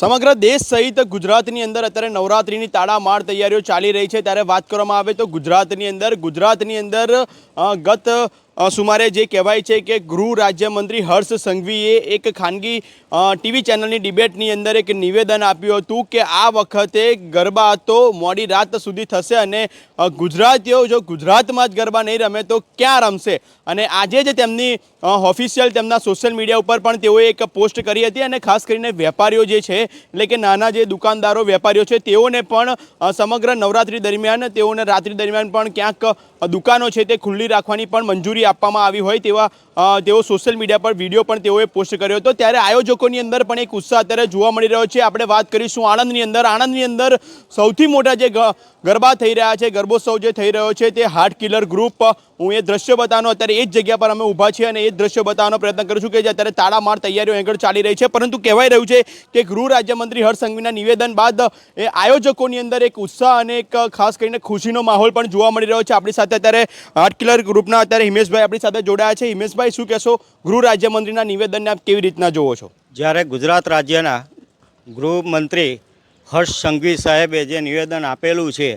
સમગ્ર દેશ સહિત ગુજરાતની અંદર અત્યારે નવરાત્રિની તાળામાર તૈયારીઓ ચાલી રહી છે. ત્યારે વાત કરવામાં આવે તો ગુજરાતની અંદર ગુજરાતની અંદર ગત સુમારે જે કહેવાય છે કે ગૃહ રાજ્યમંત્રી હર્ષ સંઘવીએ એક ખાનગી ટીવી ચેનલની ડિબેટની અંદર એક નિવેદન આપ્યું હતું કે આ વખતે ગરબા તો મોડી રાત સુધી થશે અને ગુજરાતીઓ જો ગુજરાતમાં જ ગરબા નહીં રમે તો ક્યાં રમશે? અને આજે જ તેમની ઓફિશિયલ તેમના સોશિયલ મીડિયા ઉપર પણ તેઓએ એક પોસ્ટ કરી હતી અને ખાસ કરીને વેપારીઓ જે છે, એટલે કે નાના જે દુકાનદારો, વેપારીઓ છે, તેઓને પણ સમગ્ર નવરાત્રી દરમિયાન, તેઓને રાત્રિ દરમિયાન પણ ક્યાંક દુકાનો છે તે ખુલ્લી રાખવાની પણ મંજૂરી આપવામાં આવી હોય તેવા તેઓ સોશિયલ મીડિયા પર વીડિયો પણ તેઓએ પોસ્ટ કર્યો હતો. ત્યારે આયોજકોની અંદર પણ એક ઉત્સાહ અત્યારે જોવા મળી રહ્યો છે. આપણે વાત કરીશું આણંદની અંદર. આણંદની અંદર સૌથી મોટા જે ગરબા થઈ રહ્યા છે, ગરબોત્સવ જે થઈ રહ્યો છે તે હાર્ટ કિલર ગ્રુપ હું એ દ્રશ્ય બતાવવાનો અત્યારે એ જ જગ્યા પર અમે ઊભા છીએ અને એ જ દ્રશ્ય બતાવવાનો પ્રયત્ન કરું છું કે જે અત્યારે તાળામાર તૈયારીઓ આગળ ચાલી રહી છે. પરંતુ કહેવાય રહ્યું છે કે ગૃહ રાજ્યમંત્રી હર્ષ સંઘવીના નિવેદન બાદ એ આયોજકોની અંદર એક ઉત્સાહ અને એક ખાસ કરીને ખુશીનો માહોલ પણ જોવા મળી રહ્યો છે. આપણી સાથે અત્યારે હાર્ટ કિલર ગ્રુપના અત્યારે હિમેશભાઈ આપણી સાથે જોડાયા છે. હિમેશભાઈ શું કહેશો? ગૃહ રાજ્યમંત્રીના નિવેદનને આપ કેવી રીતના જોવો છો? જ્યારે ગુજરાત રાજ્યના ગૃહમંત્રી હર્ષ સંઘવી સાહેબે જે નિવેદન આપેલું છે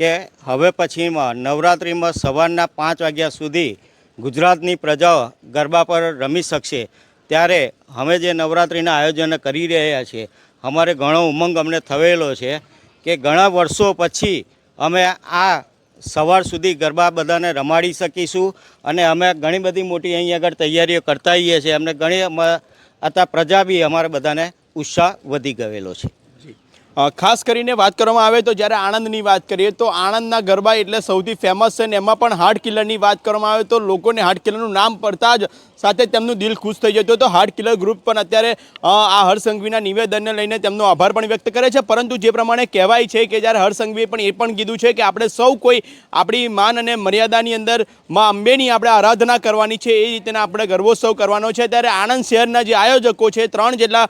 કે હવે પછીમાં નવરાત્રિમાં સવારના પાંચ વાગ્યા સુધી ગુજરાતની પ્રજાઓ ગરબા પર રમી શકશે, ત્યારે અમે જે નવરાત્રિના આયોજન કરી રહ્યા છીએ, અમારે ઘણો ઉમંગ અમને થયેલો છે કે ઘણા વર્ષો પછી અમે આ સવાર સુધી ગરબા બધાને રમાડી શકીશું અને અમે ઘણી બધી મોટી અહીં આગળ તૈયારીઓ કરતા હોઈએ છીએ. અમને ઘણી અત્યારે પ્રજા બી અમારે બધાને ઉત્સાહ વધી ગયેલો છે. ખાસ કરીને વાત કરવામાં આવે તો જ્યારે આણંદની વાત કરીએ તો આણંદના ગરબા એટલે સૌથી ફેમસ છે ને એમાં પણ હાર્ટ કિલરની વાત કરવામાં આવે તો લોકોને હાર્ટ કિલરનું નામ પડતા જ સાથે તેમનું દિલ ખુશ થઈ જતું તો હાર્ટ કિલર ગ્રુપ પણ અત્યારે આ હરસંઘવીના નિવેદનને લઈને તેમનો આભાર પણ વ્યક્ત કરે છે. પરંતુ જે પ્રમાણે કહેવાય છે કે જ્યારે હરસંઘવીએ પણ એ પણ કીધું છે કે આપણે સૌ કોઈ આપણી માન અને મર્યાદાની અંદરમાં અંબેની આપણે આરાધના કરવાની છે, એ રીતના આપણે ગર્વોત્સવ કરવાનો છે. ત્યારે આણંદ શહેરના જે આયોજકો છે, ત્રણ જેટલા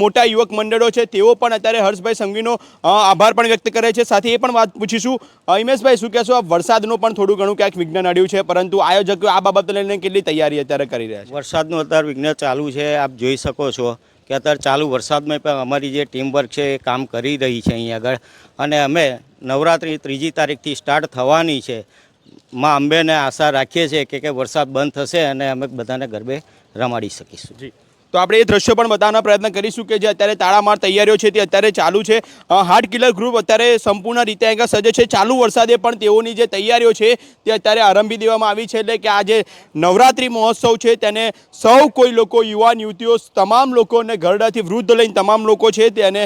મોટા યુવક મંડળો છે, તેઓ પણ અત્યારે હર્ષભાઈ સંઘવીનો આભાર પણ વ્યક્ત કરે છે. સાથે એ પણ વાત પૂછીશું હિમેશભાઈ, શું કહેશો? આ વરસાદનું પણ થોડું ઘણું ક્યાંક વિજ્ઞાન અડ્યું છે, પરંતુ આયોજકો આ બાબત લઈને કેટલી તૈયારી અત્યારે કરી રહ્યા છે. વરસાદનું અત્યારે વિઘ્ન ચાલુ છે આપ જોઈ શકો છો કે અત્યારે ચાલુ વરસાદમાં પણ અમારી જે ટીમ વર્ક છે એ કામ કરી રહી છે અહીં આગળ. અને અમે નવરાત્રિ ત્રીજી તારીખથી સ્ટાર્ટ થવાની છે. માં અંબેને આશા રાખીએ છીએ કે કે વરસાદ બંધ થશે અને અમે બધાને ગરબે રમાડી શકીશું. જી. તો આપણે એ દ્રશ્યો પણ બતાવવાનો પ્રયત્ન કરીશું કે જે અત્યારે તાળામાર તૈયારીઓ છે તે અત્યારે ચાલુ છે. હાર્ટ કિલર ગ્રુપ અત્યારે સંપૂર્ણ રીતે અહીંયા સજ્જ છે. ચાલુ વરસાદે પણ તેઓની જે તૈયારીઓ છે તે અત્યારે આરંભી દેવામાં આવી છે. એટલે કે આ જે નવરાત્રિ મહોત્સવ છે તેને સૌ કોઈ લોકો, યુવાન, યુવતીઓ, તમામ લોકોને ઘરડાથી વૃદ્ધ લઈને તમામ લોકો છે તેને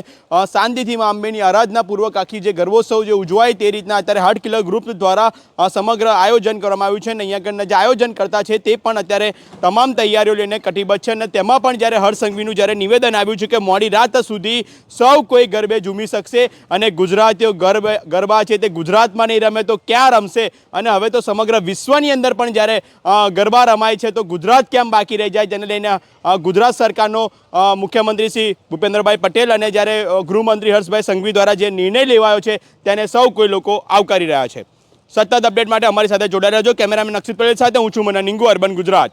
શાંતિથી મા અંબેની આરાધનાપૂર્વક આખી જે ગર્ભોત્સવ જે ઉજવાય તે રીતના અત્યારે હાર્ટ કિલર ગ્રુપ દ્વારા સમગ્ર આયોજન કરવામાં આવ્યું છે અને અહીંયા આગળના જે આયોજન કરતા છે તે પણ અત્યારે તમામ તૈયારીઓ લઈને કટિબદ્ધ છે અને તેમાં પણ જ્યારે હર્ષ સંઘવીનું જ્યારે નિવેદન આવ્યું છે કે મોડી રાત સુધી સૌ કોઈ ગરબે ઝૂમી શકશે અને ગુજરાતીઓ ગરબે ગરબા છે તે ગુજરાતમાં નહીં રમે તો ક્યાં રમશે? અને હવે તો સમગ્ર વિશ્વની અંદર પણ જ્યારે ગરબા રમાય છે તો ગુજરાત કેમ બાકી રહી જાય? જેને લઈને ગુજરાત સરકારનો મુખ્યમંત્રી શ્રી ભૂપેન્દ્રભાઈ પટેલ અને જ્યારે ગૃહમંત્રી હર્ષભાઈ સંઘવી દ્વારા જે નિર્ણય લેવાયો છે તેને સૌ કોઈ લોકો આવકારી રહ્યા છે. સતત અપડેટ માટે અમારી સાથે જોડાઈ રહેજો. કેમેરામેન નક્ષિત પટેલ સાથે હું છું, મને નિંગુ, અર્બન ગુજરાત.